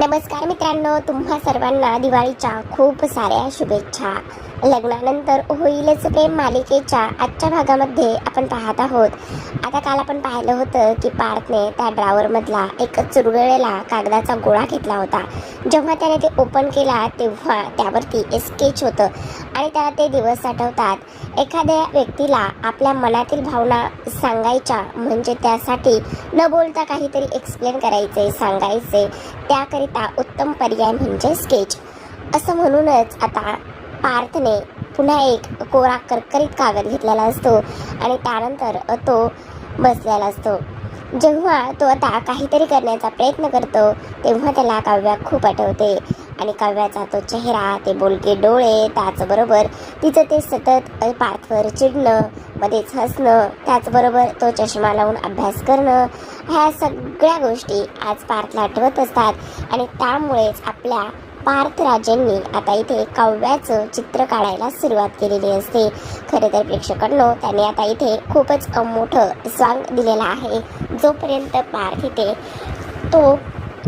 नमस्कार मित्रांनो तुम्हा सर्वांना दिवाळीच्या खूप साऱ्या शुभेच्छा. लग्नानंतर होईलच प्रेम मालिकेच्या आजच्या भागामध्ये आपण पाहत आहोत. आता काल आपण पाहिलं होतं की पार्थने त्या ड्रावरमधला एक चुरगळेला कागदाचा गोळा घेतला होता. जेव्हा त्याने ते ओपन केला तेव्हा त्यावरती स्केच होतं आणि त्याला ते दिवस आठवतात. एखाद्या व्यक्तीला आपल्या मनातील भावना सांगायच्या म्हणजे त्यासाठी न बोलता काहीतरी एक्सप्लेन करायचे सांगायचे. त्याकरिता उत्तम पर्याय म्हणजे स्केच असं म्हणूनच आता पार्थने पुन्हा एक कोरा करकरीत कागद घेतलेला असतो आणि त्यानंतर तो बसलेला असतो. जेव्हा तो आता काहीतरी करण्याचा प्रयत्न करतो तेव्हा त्याला काव्या खूप आठवते आणि काव्याचा तो चेहरा ते बोलके डोळे त्याचबरोबर तिचं ते सतत पार्थवर चिडणं मध्येच हसणं त्याचबरोबर तो चष्मा लावून अभ्यास करणं ह्या सगळ्या गोष्टी आज पार्थला आठवत असतात आणि त्यामुळेच आपल्या पार्थ राजांनी आता इथे काव्याचं चित्र काढायला सुरुवात केलेली असते. खरं तर प्रेक्षकांनो त्यांनी आता इथे खूपच मोठं स्वांग दिलेलं आहे. जोपर्यंत पार्थ इथे तो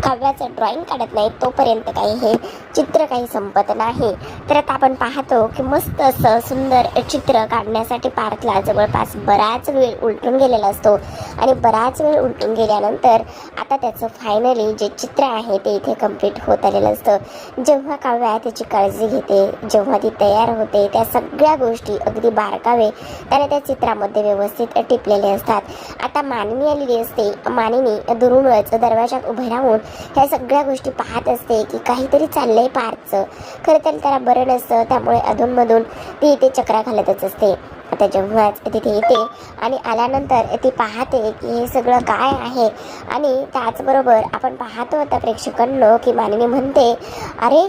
काव्याचं ड्रॉइंग काढत नाही तोपर्यंत काही हे चित्र काही संपत नाही. तर आता आपण पाहतो की मस्त असं सुंदर चित्र काढण्यासाठी पार्थला जवळपास बराच वेळ उलटून गेलेला असतो. आणि बराच वेळ उलटून गेल्यानंतर आता त्याचं फायनली जे चित्र आहे ते इथे कंप्लीट होत आलेलं असतं. जेव्हा काव्या त्याची काळजी घेते जेव्हा ती तयार होते त्या सगळ्या गोष्टी अगदी बारकावे त्याने त्या चित्रामध्ये व्यवस्थित टिपलेले असतात. आता मानवी आलेली असते मानिनी दुरूनच दरवाजात उभे राहून ह्या सगळ्या गोष्टी पाहत असते की काहीतरी चाललं आहे पार्थचं खरं तर त्याला बरं नसतं त्यामुळे अधूनमधून ती इथे चक्रा घालतच असते. आता जेव्हाच तिथे येते आणि आल्यानंतर ती पाहते की हे सगळं काय आहे. आणि त्याचबरोबर आपण पाहतो आता प्रेक्षकांनो की मानवी म्हणते अरे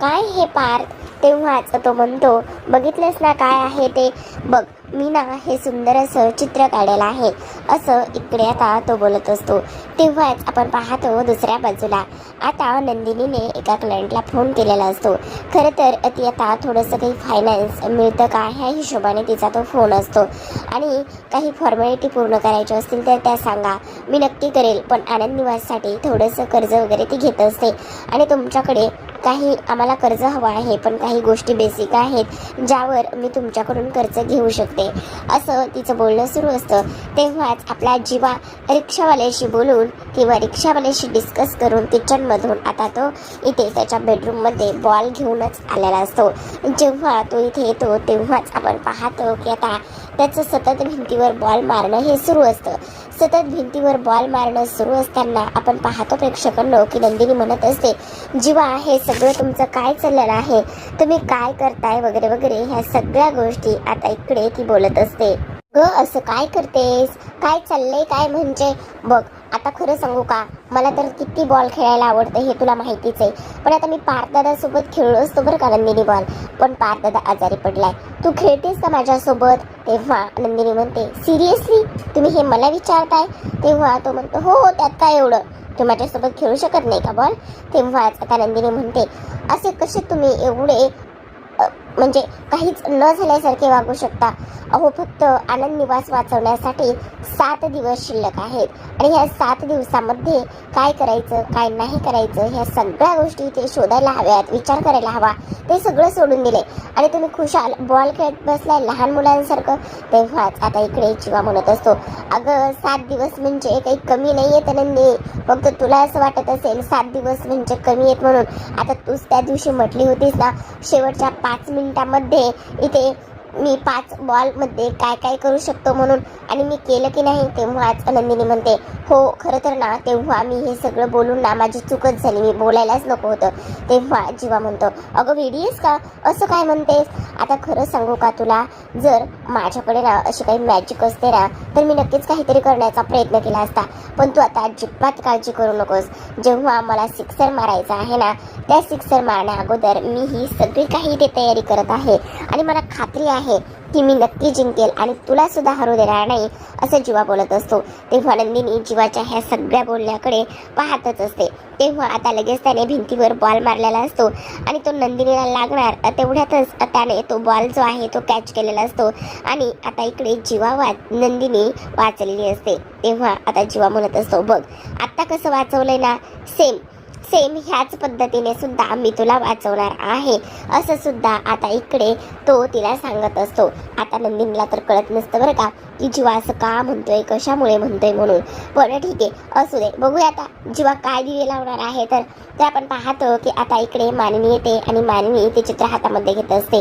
काय हे पार्थ? तेव्हाच तो म्हणतो बघितलंच ना काय आहे ते? बघ. मी ना हे सुंदर असं चित्र काढलेलं आहे. असं इकडे आता तो बोलत असतो. तेव्हाच आपण पाहतो दुसऱ्या बाजूला. आता नंदिनीने एका क्लायंटला फोन केलेला असतो. खरं तर ती आता थोडंसं काही फायनान्स मिळतं का ह्या हिशोबाने तिचा तो फोन असतो. आणि काही फॉर्मॅलिटी पूर्ण करायच्या असतील तर त्या सांगा. मी नक्की करेल पण आनंद निवाससाठी थोडंसं कर्ज वगैरे ती घेत असते. आणि तुमच्याकडे काही आम्हाला कर्ज हवं आहे पण काही गोष्टी बेसिक आहेत ज्यावर मी तुमच्याकडून कर्ज घेऊ शकते. असं तिचं बोलणं सुरू असतं. तेव्हाच आपला जीवा रिक्षावाल्याशी बोलून किंवा रिक्षावाल्याशी डिस्कस करून किचनमधून आता तो इथे त्याच्या बेडरूममध्ये बॉल घेऊनच आलेला असतो. जेव्हा तो इथे येतो तेव्हाच आपण पाहतो की आता त्याचं सतत भिंतीवर बॉल मारणं हे सुरू असतं. सतत भिंतीवर बॉल मारणं सुरू असताना आपण पाहतो प्रेक्षकांनो की नंदिनी म्हणत असते जीवा हे सगळं तुमचं काय चाललेलं आहे? तुम्ही काय करताय? वगैरे वगैरे ह्या सगळ्या गोष्टी आता इकडे ती बोलत असते. ग असं काय करतेस? काय चाललंय? काय म्हणजे? बघ आता खरं सांगू का? मला तर किती बॉल खेळायला आवडतं हे तुला माहितीच आहे. पण आता मी पार्थदादासोबत खेळलो असतो बरं का नंदिनी बॉल पण पार्थदादा आजारी पडलाय. तू खेळतेस का माझ्यासोबत? तेव्हा नंदिनी म्हणते सिरियसली तुम्ही हे मला विचारताय? तेव्हा तो म्हणतो हो हो त्यात काय एवढं? तू माझ्यासोबत खेळू शकत नाही का बॉल तेव्हाच आता नंदिनी म्हणते असे कसे तुम्ही एवढे म्हणजे काहीच न झाल्यासारखे वागू शकता. अहो फक्त आनंद निवास वाचवण्यासाठी सात दिवस शिल्लक आहेत. आणि ह्या सात दिवसामध्ये काय करायचं काय नाही करायचं ह्या सगळ्या गोष्टी ते शोधायला हव्यात विचार करायला हवा. ते सगळं सोडून दिले. आणि तुम्ही खुशाल बॉल खेळत बसलाय लहान मुलांसारखं. तेव्हाच आता इकडे जीवा म्हणत असतो अगं सात दिवस म्हणजे काही कमी नाही आहेत त्याने फक्त तुला असं वाटत असेल सात दिवस म्हणजे कमी आहेत म्हणून. आता तूच त्या दिवशी म्हटली होतीस ना शेवटच्या पाच मिनिट मिनिटामध्ये इथे मी पाच बॉलमध्ये काय काय करू शकतो म्हणून आणि मी केलं की नाही तेव्हाच नंदिनी म्हणते हो खरं तर ना तेव्हा मी हे सगळं बोलून ना माझी चूकच झाली. मी बोलायलाच नको होतं. तेव्हा जीवा म्हणतो अगं वेडीस का? असं काय म्हणतेस? आता खरं सांगू का तुला? जर माझ्याकडे ना अशी काही मॅजिक असते ना तर मी नक्कीच काहीतरी करण्याचा प्रयत्न केला असता. पण तू आता अजिबात काळजी करू नकोस. जेव्हा मला सिक्सर मारायचा आहे ना त्या सिक्सर मारण्या अगोदर मी ही सगळी काही इथे तयारी करत आहे. आणि मला खात्री आहे की मी नक्की जिंकेल आणि तुला सुद्धा हरू देणार नाही असं जीवा बोलत असतो. तेव्हा नंदिनी जीवाच्या ह्या सगळ्या बोलण्याकडे पाहतच असते. तेव्हा आता लगेच त्याने भिंतीवर बॉल मारलेला असतो आणि तो नंदिनीला लागणार तेवढ्यातच त्याने तो बॉल जो आहे तो कॅच केलेला असतो. आणि आता इकडे जीवा वा नंदिनी वाचलेली असते. तेव्हा आता जीवा म्हणत असतो बघ आत्ता कसं वाचवलंय ना सेम सेम ह्याच पद्धतीने सुद्धा मी तुला वाचवणार आहे. असं सुद्धा आता इकडे तो तिला सांगत असतो. आता नंदिनीला तर कळत नसतं बरं का की जीवा असं का म्हणतोय कशामुळे म्हणतोय म्हणून. बरं ठीक आहे असू दे बघूया आता जीवा काय दिवे लावणार आहे तर. ते आपण पाहतो की आता इकडे मानिनी येते आणि मानिनी ते चित्र हातामध्ये घेत असते.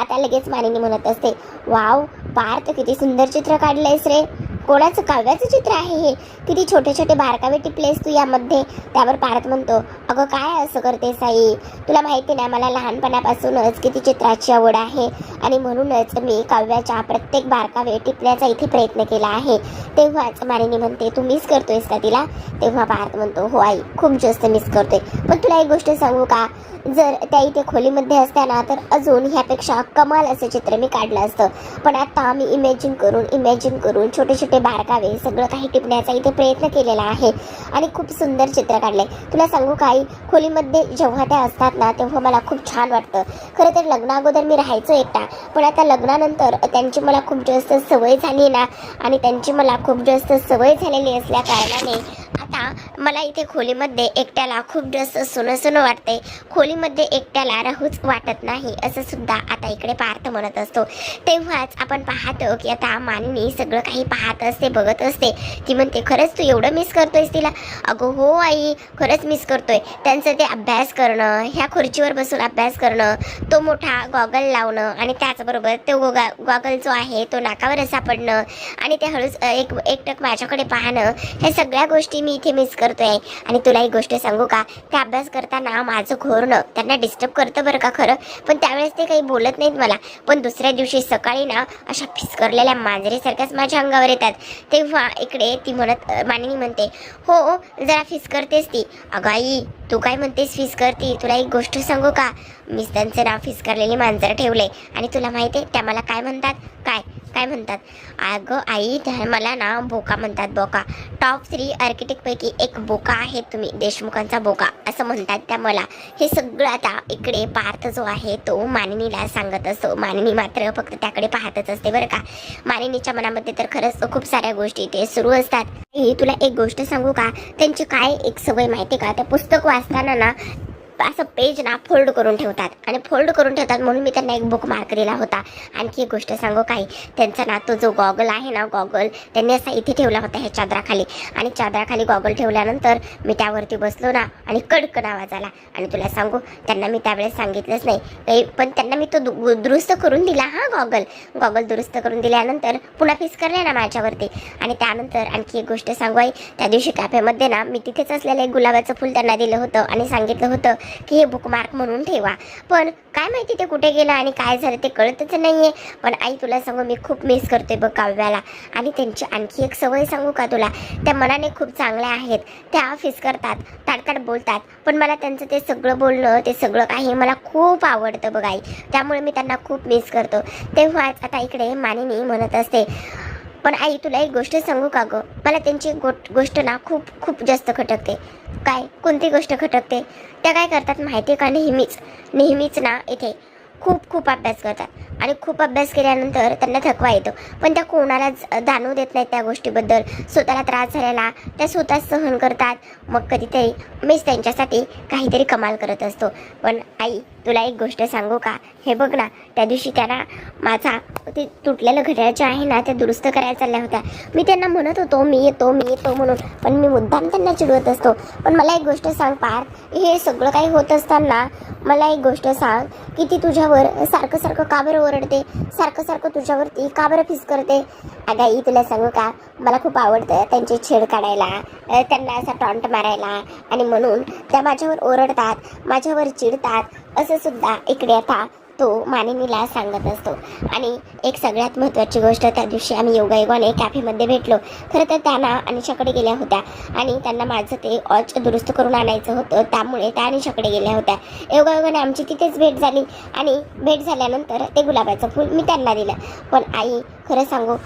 आता लगेच मानिनी म्हणत असते वाव पार्थ किती सुंदर चित्र काढलंयस रे. कोणाचं काव्याचं चित्र आहे हे. किती छोटे छोटे बारकावे टिपलेस तू यामध्ये. त्यावर पारत म्हणतो अगं काय असं करते साई तुला माहिती ना मला लहानपणापासूनच किती चित्राची आवड आहे. आणि म्हणूनच मी काव्याच्या प्रत्येक बारकावे टिपण्याचा इथे प्रयत्न केला आहे. तेव्हाच मारिनी म्हणते तू मिस करतोयस का तिला? तेव्हा पार्थ म्हणतो हो आई खूप जास्त मिस करतोय. पण तुला एक गोष्ट सांगू का? जर त्या इथे खोलीमध्ये असत्या ना तर अजून ह्यापेक्षा कमाल असं चित्र मी काढलं असतं. पण आता मी इमॅजिन करून इमॅजिन करून छोटे छोटे बारकावे सगळं काही टिपण्याचा इथे प्रयत्न केलेला आहे. आणि खूप सुंदर चित्र काढले तुला सांगू काही खोलीमध्ये जेव्हा त्या असतात ना तेव्हा मला खूप छान वाटतं. खरं तर लग्नाअगोदर मी राहायचो एकटा. पण आता लग्नानंतर त्यांची मला खूप जास्त सवय झाली ना आणि त्यांची मला खूप जास्त सवय झालेली असल्या कारणाने आता मला इथे खोलीमध्ये एकट्याला खूप जास्त सोनं सोनं वाटते. खोलीमध्ये एकट्याला राहूच वाटत नाही असं सुद्धा आता इकडे पार्थ म्हणत असतो. तेव्हाच आपण पाहतो की आता मानिनी सगळं काही पाहत असते बघत असते. ती म्हणते खरंच तू एवढं मिस करतोयस तिला? अगं हो आई खरंच मिस करतोय. त्यांचं ते अभ्यास करणं ह्या खुर्चीवर बसून अभ्यास करणं तो मोठा गॉगल लावणं आणि त्याचबरोबर तो गोगा गॉगल जो आहे तो नाकावर सापडणं आणि ते हळूच एक एकटक माझ्याकडे पाहणं ह्या सगळ्या गोष्टी मी इथे मिस करतोय. आणि तुला ही गोष्ट सांगू का? ते अभ्यास करताना माझं घोरणं त्यांना डिस्टर्ब करतं बरं का खरं? पण त्यावेळेस ते काही बोलत नाहीत मला. पण दुसऱ्या दिवशी सकाळी ना अशा फिसकरलेल्या मांजरेसारख्याच माझ्या अंगावर येतात. तेव्हा इकडे ती म्हणत अ, मानिनी म्हणते हो जरा फिसकरतेस ती. अगं आई तू काय म्हणतेस फिसकरती? तुला एक गोष्ट सांगू का? मीच त्यांचं नाव फिसकरलेली मांजर ठेवले. आणि तुला माहिती आहे त्या मला काय म्हणतात? काय? काय म्हणतात? अगं आई त्या मला ना बोका म्हणतात बोका टॉप थ्री आर्किटेक्टपैकी एक बोका आहे तुम्ही देशमुखांचा बोका असं म्हणतात त्या मला. हे सगळं आता इकडे पार्थ जो आहे तो मानिनीला सांगत असतो. मानिनी मात्र फक्त त्याकडे पाहतच असते बरं का. मानिनीच्या मनामध्ये तर खरंच खूप साऱ्या गोष्टी ते सुरू असतात. तुला एक गोष्ट सांगू का? त्यांची काय एक सवय माहिती का? त्या पुस्तक वाचताना ना असं पेज ना फोल्ड करून ठेवतात. आणि फोल्ड करून ठेवतात म्हणून मी त्यांना एक बुक मार्क दिला होता. आणखी एक गोष्ट सांगू काय त्यांचा ना तो जो गॉगल आहे ना गॉगल त्यांनी असा इथे ठेवला होता ह्या चादराखाली. आणि चादराखाली गॉगल ठेवल्यानंतर मी त्यावरती बसलो ना आणि कडकन आवाज आला. आणि तुला सांगू त्यांना मी त्यावेळेस सांगितलंच नाही. काही पण त्यांना मी तो दु- दुरुस्त करून दिला हा गॉगल गॉगल दुरुस्त करून दिल्यानंतर पुन्हा फीस करले ना माझ्यावरती. आणि त्यानंतर आणखी एक गोष्ट सांगू आई त्या दिवशी कॅफेमध्ये ना मी तिथेच असलेलं एक गुलाबाचं फुल त्यांना दिलं होतं आणि सांगितलं होतं की हे बुकमार्क म्हणून ठेवा. पण काय माहिती ते कुठे गेलं आणि काय झालं ते कळतच नाही आहे पण आई तुला सांगू मी खूप मिस करते बघ काव्याला. आणि त्यांची आणखी एक सवय सांगू का तुला? त्या मनाने खूप चांगल्या आहेत. त्या ऑफिस करतात ताडताड बोलतात. पण मला त्यांचं ते सगळं बोलणं ते सगळं काही मला खूप आवडतं बघ आई. त्यामुळे मी त्यांना खूप मिस करतो. तेव्हाच आता इकडे मानिनी म्हणत असते पण आई तुला एक गोष्ट सांगू का गं? मला त्यांची गोट गोष्ट ना खूप खूप जास्त खटकते. काय? कोणती गोष्ट खटकते? त्या काय करतात माहिती आहे का? नेहमीच. नेहमीच ना इथे खूप खूप अभ्यास करतात. आणि खूप अभ्यास केल्यानंतर त्यांना थकवा येतो. पण त्या कोणालाच जाणू देत नाहीत त्या गोष्टीबद्दल. स्वतःला त्रास झालेला त्या स्वतः सहन करतात. मग कधीतरी मीच त्यांच्यासाठी काहीतरी कमाल करत असतो. पण आई तुला एक गोष्ट सांगू का? हे बघ ना त्या दिवशी त्यांना माझा ते तुटलेलं घड्याळ जे आहे ना ते दुरुस्त करायला चालल्या होत्या. मी त्यांना म्हणत होतो मी येतो मी येतो म्हणून. पण मी मुद्दाम त्यांना चिडवत असतो. पण मला एक गोष्ट सांग पार हे सगळं काही होत असताना मला एक गोष्ट सांग की ती तुझ्यावर सारखं सारखं का बरं ओरडते? सारखं सारखं तुझ्यावरती का बरं फिस करते? अगं आई तुला सांगू का? मला खूप आवडतं त्यांचे छेड काढायला त्यांना असा टॉन्ट मारायला. आणि म्हणून त्या माझ्यावर ओरडतात माझ्यावर चिडतात. असं सुद्धा इकडे आता तो मानिनीला सांगत असतो. आणि एक सगळ्यात महत्त्वाची गोष्ट त्या दिवशी आम्ही योगायोगाने कॅफेमध्ये भेटलो. खरं तर त्यांना अनिशाकडे गेल्या होत्या. आणि त्यांना माझं ते ऑच दुरुस्त करून आणायचं होतं. त्यामुळे त्या अनिशाकडे गेल्या होत्या. योगायोगाने आमची तिथेच भेट झाली. आणि भेट झाल्यानंतर ते गुलाबाचं फूल मी त्यांना दिलं. पण आई खरं सांगू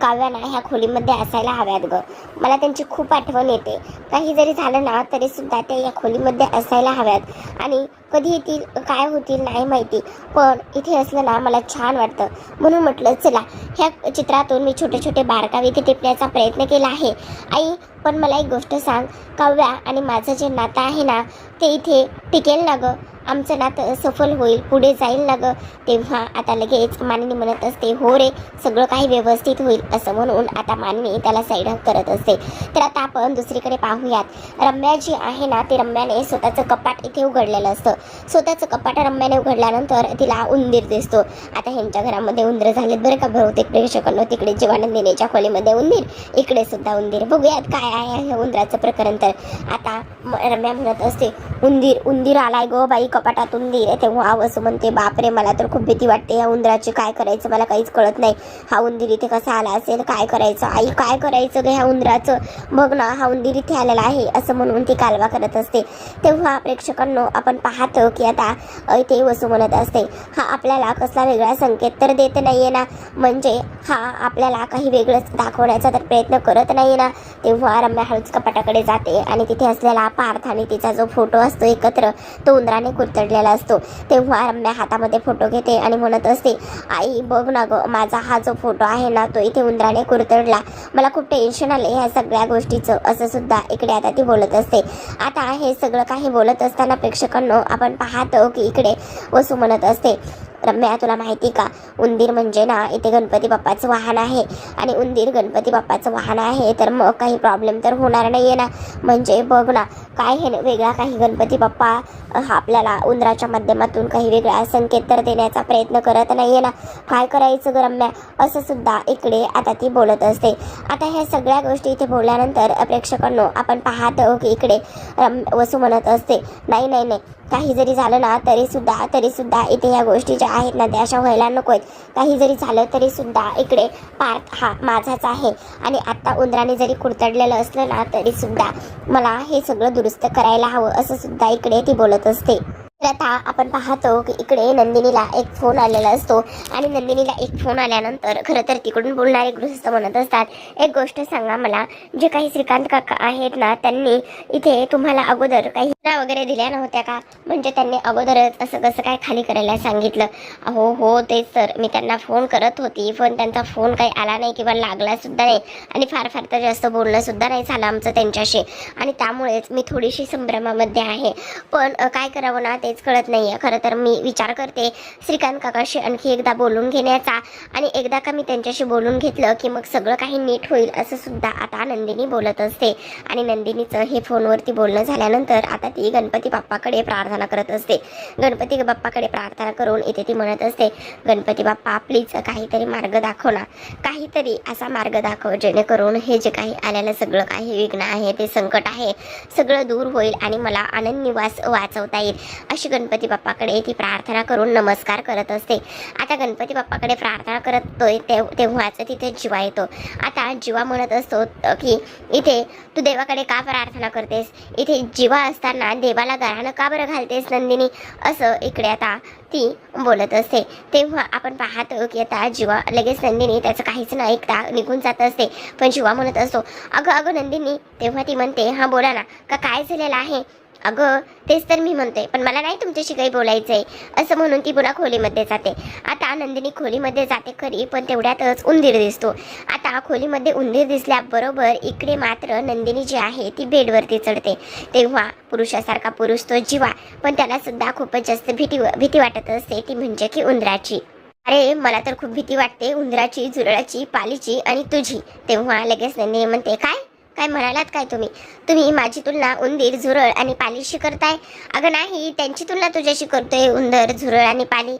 काव्याना ह्या खोलीमध्ये असायला हव्यात ग. मला त्यांची खूप आठवण येते. काही जरी झालं ना तरीसुद्धा त्या ते या खोलीमध्ये असायला हव्यात. आणि कधी येतील काय होतील नाही माहिती. पण इथे असलं ना मला छान वाटतं. म्हणून म्हटलं चला ह्या चित्रातून मी छोटे छोटे बारकावे इथे टिपण्याचा प्रयत्न केला आहे. आई पण मला एक गोष्ट सांग. काव्या आणि माझं जे नातं आहे ना ते इथे टिकेल ना गं? आमचं नातं सफल होईल पुढे जाईल ना गं? तेव्हा आता लगेच मानिनी म्हणत असते हो रे सगळं काही व्यवस्थित होईल असं म्हणून आता मानवी त्याला साईड करत असते. तर आता आपण दुसरीकडे पाहूयात. रम्या जी आहे ना ते रम्याने स्वतःचं कपाट इथे उघडलेलं असतं. स्वतःचं कपाट रम्याने उघडल्यानंतर तिला उंदीर दिसतो. आता ह्यांच्या घरामध्ये उंदीर झालेत बरं का बहुतेक प्रेक्षकांना. तिकडे जीवानंदिनीच्या खोलीमध्ये उंदीर इकडे सुद्धा उंदीर. बघूयात काय आहे हे उंदराचं प्रकरण तर. आता रम्या म्हणत असते उंदीर उंदीर आलाय गो बाई कपाटात उंदीर. तेव्हा वसू म्हणते बापरे मला तर खूप भीती वाटते या उंदराची. काय करायचं? मला काहीच कळत नाही. हा उंदीर इथे कसा आला असेल? काय करायचं? आई काय करायचं ग ह्या उंदराचं? बघ ना हा उंदीर इथे आलेला आहे असं म्हणून ती कालवा करत असते. तेव्हा प्रेक्षकांनो आपण पाहतो की आता अ, इथे वसू म्हणत असते हा आपल्याला कसला वेगळा संकेत तर देत नाहीये ना. म्हणजे हा आपल्याला काही वेगळंच दाखवण्याचा तर प्रयत्न करत नाही ना. तेव्हा रम्या हळूच कपाटाकडे जाते आणि तिथे असलेला पार्थ आणि तिचा जो फोटो असतो एकत्र तो उंदराने कुरतडलेला असतो. तेव्हा रम्या हातामध्ये फोटो घेते आणि म्हणत असते आई बघ ना ग माझा हा जो फोटो आहे ना तो इथे उंदराने कुरतडला. मला खूप टेन्शन आले ह्या सगळ्या गोष्टीचं. असं सुद्धा इकडे आता ती बोलत असते. आता हे सगळं काही बोलत असताना प्रेक्षकांनो आपण पाहतो की इकडे वसू म्हणत असते. रम्या तुला माहिती का? उंदीर म्हणजे ना इथे गणपती बाप्पाचं वाहन आहे. आणि उंदीर गणपती बाप्पाचं वाहन आहे तर मग काही प्रॉब्लेम तर होणार नाही आहे ना. म्हणजे बघ ना काय हे वेगळा काही गणपती बाप्पा हा आपल्याला उंदराच्या माध्यमातून काही वेगळा संकेत तर देण्याचा प्रयत्न करत नाही आहे ना. काय करायचं ग रम्या? असं सुद्धा इकडे आता ती बोलत असते. आता ह्या सगळ्या गोष्टी इथे बोलल्यानंतर प्रेक्षकांनो आपण पाहतो की इकडे रम वसू म्हणत असते नाही नाही नाही काही जरी झालं ना तरी सुद्धा तरी सुद्धा इथे ह्या गोष्टी ज्या आहेत. ना त्या अशा व्हायला नको आहेत. काही जरी झालं तरी सुद्धा इकडे पार्थ हा माझाच आहे. आणि आत्ता उंदराने जरी कुरतडलेलं असलं ना तरी सुद्धा मला हे सगळं दुरुस्त करायला हवं असं सुद्धा इकडे ती बोलत असते. आता आपण पाहतो की इकडे नंदिनीला एक फोन आलेला असतो आणि नंदिनीला एक फोन आल्यानंतर खरं तर तिकडून बोलणारे गृहस्थ म्हणत असतात. एक गोष्ट सांगा मला जे काही श्रीकांत काका आहेत ना त्यांनी इथे तुम्हाला अगोदर काही वगैरे दिल्या नव्हत्या का? म्हणजे त्यांनी अगोदरच असं कसं काय खाली करायला सांगितलं? अहो हो तेच तर. मी त्यांना फोन करत होती पण त्यांचा फोन काही आला नाही किंवा लागला सुद्धा नाही आणि फार फार तर जास्त बोलणं सुद्धा नाही झालं आमचं त्यांच्याशी. आणि त्यामुळेच मी थोडीशी संभ्रमामध्ये आहे. पण काय करावं ना ते काहीच कळत नाही आहे खरं तर मी विचार करते श्रीकांत काकाशी आणखी एकदा बोलून घेण्याचा. आणि एकदा का मी त्यांच्याशी बोलून घेतलं की मग सगळं काही नीट होईल असं सुद्धा आता नंदिनी बोलत असते. आणि नंदिनीचं हे फोनवरती बोलणं झाल्यानंतर आता ती गणपती बाप्पाकडे प्रार्थना करत असते. गणपती बाप्पाकडे प्रार्थना करून इथे ती म्हणत असते गणपती बाप्पा प्लीज काहीतरी मार्ग दाखव ना. काहीतरी असा मार्ग दाखव जेणेकरून हे जे काही आलेलं सगळं काही विघ्न आहे ते संकट आहे सगळं दूर होईल आणि मला आनंद निवास वाचवता येईल. अशी गणपती बाप्पाकडे ती प्रार्थना करून नमस्कार करत असते. आता गणपती बाप्पाकडे प्रार्थना करतोय तेव तेव्हाच तिथे जीवा येतो. आता जीवा म्हणत असतो की इथे तू देवाकडे का प्रार्थना करतेस? इथे जीवा असताना देवाला गाणं का बरं घालतेस नंदिनी? असं इकडे आता ती बोलत असते. तेव्हा आपण पाहतो की आता जीवा लगेच नंदिनी त्याचं काहीच न ऐकता निघून जात असते. पण जीवा म्हणत असतो अगं अगं नंदिनी तेव्हा ती म्हणते हां बोला ना का काय झालेलं आहे? अगं तेच तर मी म्हणते पण मला नाही तुमच्याशी काही बोलायचं आहे असं म्हणून ती पुन्हा खोलीमध्ये जाते. आता नंदिनी खोलीमध्ये जाते खरी पण तेवढ्यातच उंदीर दिसतो. आता खोलीमध्ये उंदीर दिसल्याबरोबर इकडे मात्र नंदिनी जी आहे ती बेडवरती चढते. तेव्हा पुरुषासारखा पुरुष तो जीवा पण त्याला सुद्धा खूपच जास्त भीती भीती वाटत असते ती म्हणजे की उंदराची. अरे मला तर खूप भीती वाटते उंदराची झुरळाची पालीची आणि तुझी. तेव्हा लगेच नंदिनी म्हणते काय? काय म्हणालात काय तुम्ही? तुम्ही माझी तुलना उंदीर झुरळ आणि पालीशी करताय अगं नाही त्यांची तुलना तुझ्याशी करतोय उंदर झुरळ आणि पाली.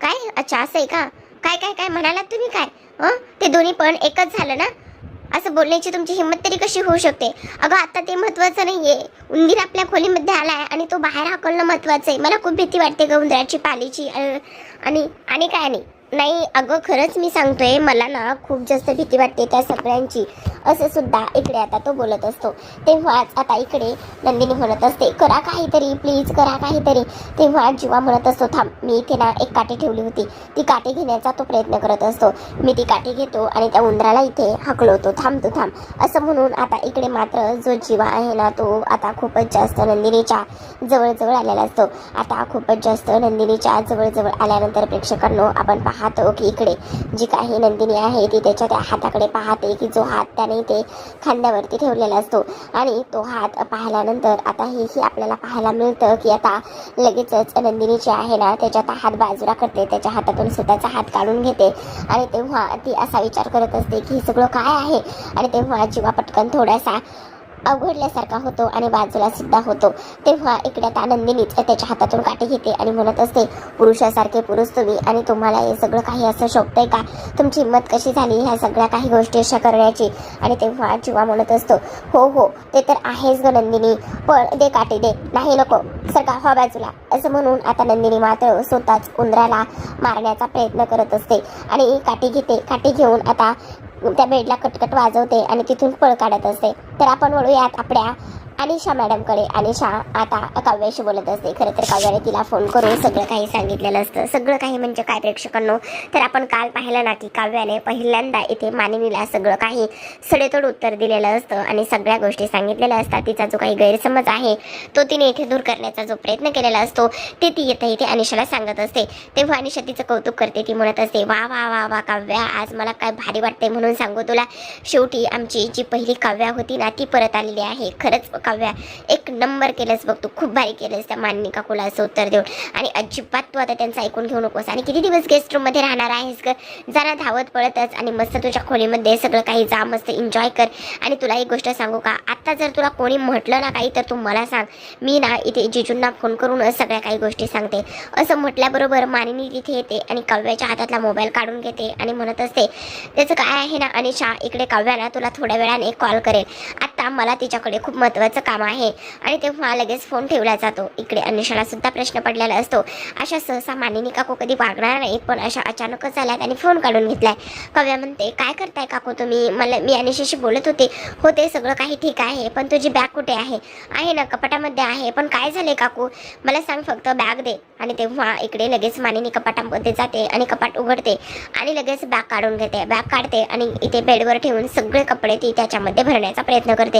काय? अच्छा असं आहे का? काय काय काय म्हणालात तुम्ही काय? हं? ते दोन्ही पण एकच झालं ना? असं बोलण्याची तुमची हिंमत तरी कशी होऊ शकते? अगं आता ते महत्वाचं आहे उंदीर आपल्या खोलीमध्ये आला आहे आणि तो बाहेर हाकलणं महत्वाचं आहे. मला खूप भीती वाटते गं उंदराची पालीची आणि आणि काय नाही नाही अगं खरंच मी सांगतोय मला ना खूप जास्त भीती वाटते त्या सगळ्यांची. असं सुद्धा इकडे आता तो बोलत असतो. तेव्हाच आता इकडे नंदिनी म्हणत असते करा काहीतरी प्लीज करा काहीतरी. तेव्हा जीवा म्हणत असतो थांब मी इथे ना एक काठी ठेवली होती. ती काठी घेण्याचा तो प्रयत्न करत असतो. मी ती काठी घेतो आणि त्या उंदराला इथे हकलवतो. थांब तू थांब. असं म्हणून आता इकडे मात्र जो जीवा आहे ना तो आता खूपच जास्त नंदिनीच्या जवळजवळ आलेला असतो. आता खूपच जास्त नंदिनीच्या जवळजवळ आल्यानंतर प्रेक्षकांनो आपण पाहतो की इकडे जी काही नंदिनी आहे ती त्याच्या त्या हाताकडे पाहते की जो हात त्याने ते खांद्यावरती ठेवलेला असतो. आणि तो हात पाहिल्यानंतर आता हेही आपल्याला पाहायला मिळतं की आता लगेचच नंदिनी जी आहे ना त्याच्यात हात बाजूला करते त्याच्या हातातून स्वतःचा हात काढून घेते. आणि तेव्हा ती असा विचार करत असते की हे सगळं काय आहे? आणि तेव्हा जीवा पटकन थोडासा अवघडल्यासारखा होतो आणि बाजूला सुद्धा होतो. तेव्हा इकडे आता नंदिनीच त्याच्या हातातून काठी घेते आणि म्हणत असते पुरुषासारखे पुरुष तुम्ही आणि तुम्हाला हे सगळं काही असं शोभतंय का? तुमची हिंमत कशी झाली ह्या सगळ्या काही गोष्टी अशा करण्याची? आणि तेव्हा जीवा म्हणत असतो हो हो ते तर आहेच ग नंदिनी पण दे काठी दे नाही नको सरका हो बाजूला. असं म्हणून आता नंदिनी मात्र स्वतःच उंदराला मारण्याचा प्रयत्न करत असते आणि काठी घेते. काठी घेऊन आता त्या बेडला कटकट वाजवते आणि तिथून पळ काढत असते. तर आपण वळूयात आपल्या अनिशा मॅडमकडे अनिशा आता काव्याशी बोलत असते. खरं तर काव्याने तिला फोन करून सगळं काही सांगितलेलं असतं. सगळं काही म्हणजे काय प्रेक्षकांनो तर आपण काल पाहिलं ना की काव्याने पहिल्यांदा इथे मानिनीला सगळं काही सडेतोड उत्तर दिलेलं असतं आणि सगळ्या गोष्टी सांगितलेल्या असतात. तिचा जो काही गैरसमज आहे तो तिने इथे दूर करण्याचा जो प्रयत्न केलेला असतो ते ती येते इथे अनिशाला सांगत असते. तेव्हा अनिशा तिचं कौतुक करते. ती म्हणत असते वा वा वा वा काव्या आज मला काय भारी वाटते म्हणून सांगू तुला. शेवटी आमची जी पहिली काव्या होती ना ती परत आलेली आहे. खरंच काव्या. एक नंबर केलंस बघ तू. खूप भारी केलंस त्या माननी काकूला असं उत्तर देऊन. आणि अजिबात तू आता त्यांचं ऐकून घेऊ नकोस. आणि किती दिवस गेस्ट रूममध्ये राहणार आहेस ग? जरा धावत पळतच आणि मस्त तुझ्या खोलीमध्ये सगळं काही जा मस्त एन्जॉय कर. आणि तुला एक गोष्ट सांगू का? आत्ता जर तुला कोणी म्हटलं ना काही तर तू मला सांग. मी ना इथे जिजूंना फोन करून सगळ्या काही गोष्टी सांगते. असं म्हटल्याबरोबर मानिनी तिथे येते आणि काव्याच्या हातातला मोबाईल काढून घेते आणि म्हणत असते त्याचं काय आहे ना अनिशा? इकडे काव्याला तुला थोड्या वेळाने कॉल करेल. आत्ता मला तिच्याकडे खूप महत्त्वाचं काम आहे. आणि तेव्हा लगेच फोन ठेवला जातो. इकडे अनिशाला सुद्धा प्रश्न पडलेला असतो. अशा सहसा मानिनी काकू कधी वागणार नाहीत पण अशा अचानकच आल्यात आणि फोन काढून घेतलाय. कव्या म्हणते काय करताय काकू तुम्ही? मला मी अनिशाशी बोलत होते. हो ते सगळं काही ठीक आहे पण तुझी बॅग कुठे आहे? आहे ना कपाटामध्ये आहे पण काय झाले काकू? मला सांग फक्त बॅग दे. आणि तेव्हा इकडे लगेच मानिनी कपाटामध्ये जाते आणि कपाट उघडते आणि लगेच बॅग काढून घेते. बॅग काढते आणि इथे बेडवर ठेवून सगळे कपडे ती त्याच्यामध्ये भरण्याचा प्रयत्न करते.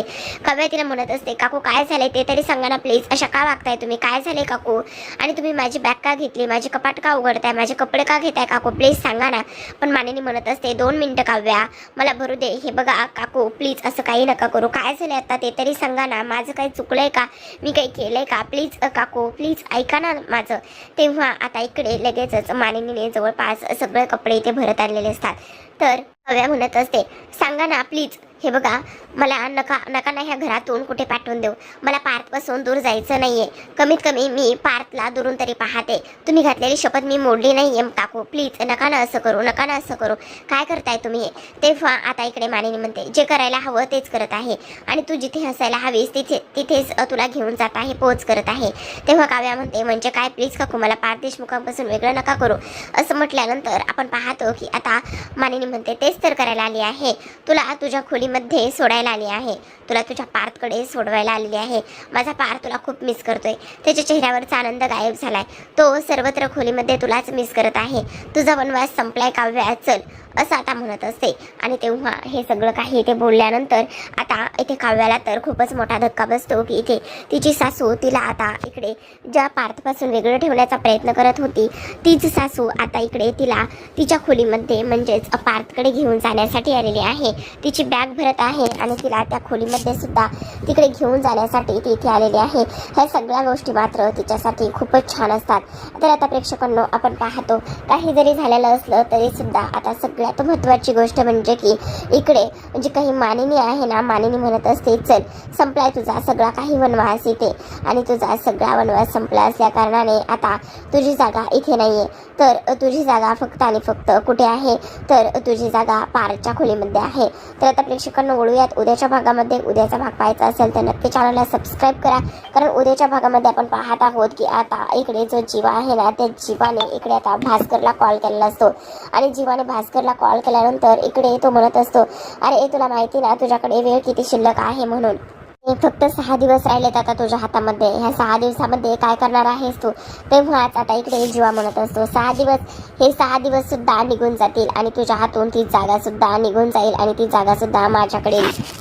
काव्या तिला म्हणत असते काकू काय झाले ते तरी सांगा ना प्लीज अशा का वागताय तुम्ही? काय झाले काकू? आणि तुम्ही माझी बॅग का घेतली? माझे कपाट का उघडताय? माझे कपडे का घेताय काकू? प्लीज सांगा ना. पण मानिनी म्हणत असते दोन मिनटं काव्या मला भरू दे. हे बघा काकू प्लीज असं काही नका करू. काय झालं आता? ते तरी सांगा ना. माझं काही चुकलंय का? मी काही केलंय का? प्लीज काकू प्लीज ऐका ना माझं. तेव्हा आता इकडे लगेचच मानिनीने जवळपास सगळे कपडे इथे भरत आणलेले असतात. तर हव्या म्हणत असते. सांगा ना प्लीज. हे बघा मला नका नका ना ह्या घरातून कुठे पाठवून देऊ. मला पार्थपासून दूर जायचं नाहीये. कमीत कमी मी पार्थला दुरून तरी पाहते. तुम्ही घातलेली शपथ मी मोडली नाही आहे काकू. प्लीज नका ना असं करू नका ना असं करू. काय करताय तुम्ही हे? तेव्हा आता इकडे मानिनी म्हणते जे करायला हवं तेच करत आहे. आणि तू जिथे हसायला हवीस तिथे तिथेच तुला घेऊन जात आहे पोच करत आहे. तेव्हा काव्या म्हणते म्हणजे काय? प्लीज काकू मला पार्थ देशमुखांपासून वेगळं नका करू. असं म्हटल्यानंतर आपण पाहतो की आता मानिनी म्हणते तेच तर करायला आली आहे. तुला तुझ्या खोलीमध्ये सोडायला आली आहे. तुला तुझ्या पार्थकडे सोडवायला आलेली आहे. माझा पार्थ तुला खूप मिस करतोय. त्याच्या चेहऱ्यावरचा आनंद गायब झालाय. तो सर्वत्र खोलीमध्ये तुलाच मिस करत आहे. तुझा वनवास संपलाय काव्या चल असं आता म्हणत असते. आणि तेव्हा हे सगळं काही इथे बोलल्यानंतर आता इथे काव्याला तर खूपच मोठा धक्का बसतो की इथे तिची सासू तिला आता इकडे ज्या पार्थपासून वेगळं ठेवण्याचा प्रयत्न करत होती तीच सासू आता इकडे तिला तिच्या खोलीमध्ये म्हणजेच पार्थकडे घेऊन जाण्यासाठी आलेली आहे. तिची बॅग भरत आहे आणि तिला त्या खोलीमध्ये सुद्धा तिकडे घेऊन जाण्यासाठी ती इथे आलेली आहे. ह्या सगळ्या गोष्टी मात्र तिच्यासाठी खूपच छान असतात. तर आता प्रेक्षकांनो आपण पाहतो काही जरी झालेलं असलं तरी सुद्धा आता सगळ्यात महत्त्वाची गोष्ट म्हणजे की इकडे जी काही मानिनी आहे ना मानिनी म्हणत असते चल संपलाय तुझा सगळा काही वनवास इथे. आणि तुझा सगळा वनवास संपला असल्या कारणाने आता तुझी जागा इथे नाहीये. तर तुझी जागा फक्त आणि फक्त कुठे आहे? तर तुझी जागा पारच्या खोलीमध्ये आहे. तर आता प्रेक्षकांना ओळूयात उद्याच्या भागामध्ये उद्याचा भाग पाहायचा असेल तर नक्की चॅनलला सबस्क्राईब करा. कारण उद्याच्या भागामध्ये आपण पाहत आहोत की आता इकडे जो जीवा आहे ना त्या जीवाने इकडे आता भास्करला कॉल केलेला असतो. आणि जीवाने भास्करला कॉल केल्यानंतर इकडे तो म्हणत असतो अरे तुला माहिती ना तुझ्याकडे वेळ किती शिल्लक आहे? म्हणून. फक्त सहा दिवस राहिलेत आता तुझ्या हातामध्ये. ह्या सहा दिवसामध्ये काय करणार आहेस तू? तेव्हाच आता इकडे जीवा म्हणत असतो. सहा दिवस हे सहा दिवस सुद्धा निघून जातील आणि तुझ्या हातून ती जागा सुद्धा निघून जाईल आणि ती जागा सुद्धा माझ्याकडे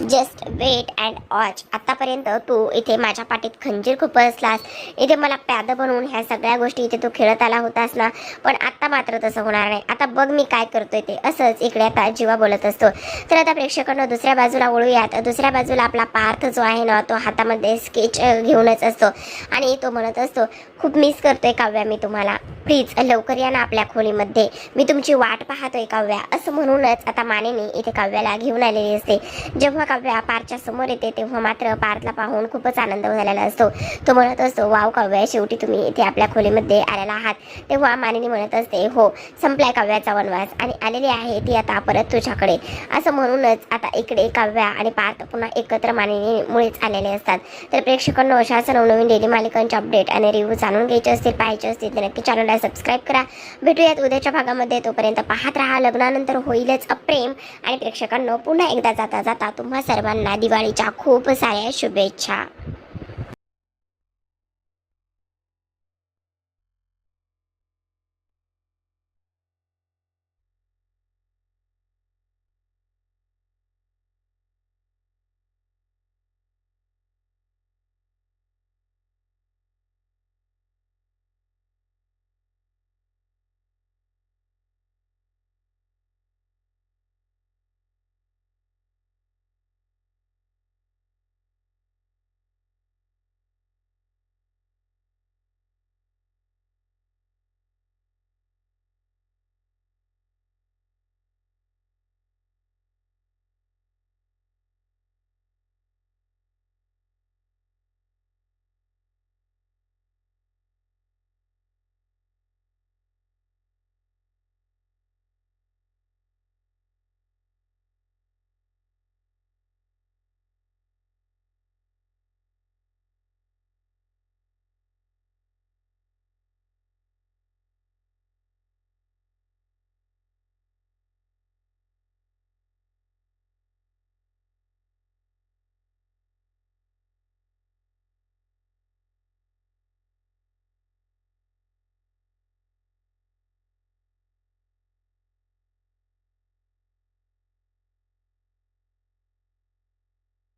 जस्ट वेट अँड वॉच आतापर्यंत तू इथे माझ्या पाठीत खंजीर खूप असलास. इथे मला प्याद बनवून ह्या सगळ्या गोष्टी इथे तू खेळत आला होतास ना? पण आता मात्र तसं होणार नाही. आता बघ मी काय करतोय ते. असंच इकडे आता जीवा बोलत असतो. तर आता प्रेक्षकांना दुसऱ्या बाजूला ओळूयात दुसऱ्या बाजूला आपला पार्थ जो आहे ना तो हातामध्ये स्केच घेऊनच असतो. आणि तो म्हणत असतो खूप मिस करतोय काव्या मी तुम्हाला. प्लीज लवकर या ना आपल्या खोलीमध्ये. मी तुमची वाट पाहतोय काव्या. असं म्हणूनच आता मानेने इथे काव्याला घेऊन आलेली असते. जेव्हा काव्या पारच्या समोर येते तेव्हा मात्र पार्थला पाहून खूपच आनंद झालेला असतो. तो म्हणत असतो वाव काव्या शेवटी तुम्ही इथे आपल्या खोलीमध्ये आलेला आहात. तेव्हा मानिनी म्हणत असते हो संपलाय काव्याचा वनवास आणि आलेली आहे ती आता परत तुझ्याकडे. असं म्हणूनच आता इकडे काव्या आणि पार्थ पुन्हा एकत्र मुळेच आलेले असतात. तर प्रेक्षकांना अशाच नवनवीन डेली मालिकांचे अपडेट आणि रिव्ह्यू जाणून घ्यायचे असतील पाहायचे असतील तर नक्की चॅनलला सबस्क्राईब करा. भेटूयात उद्याच्या भागामध्ये. तोपर्यंत पाहत राहा. लग्नानंतर होईलच अप्रेम. आणि प्रेक्षकांना पुन्हा एकदा जाता जाता तुम्हा सर्वांना दिवाळीच्या खूप साऱ्या शुभेच्छा.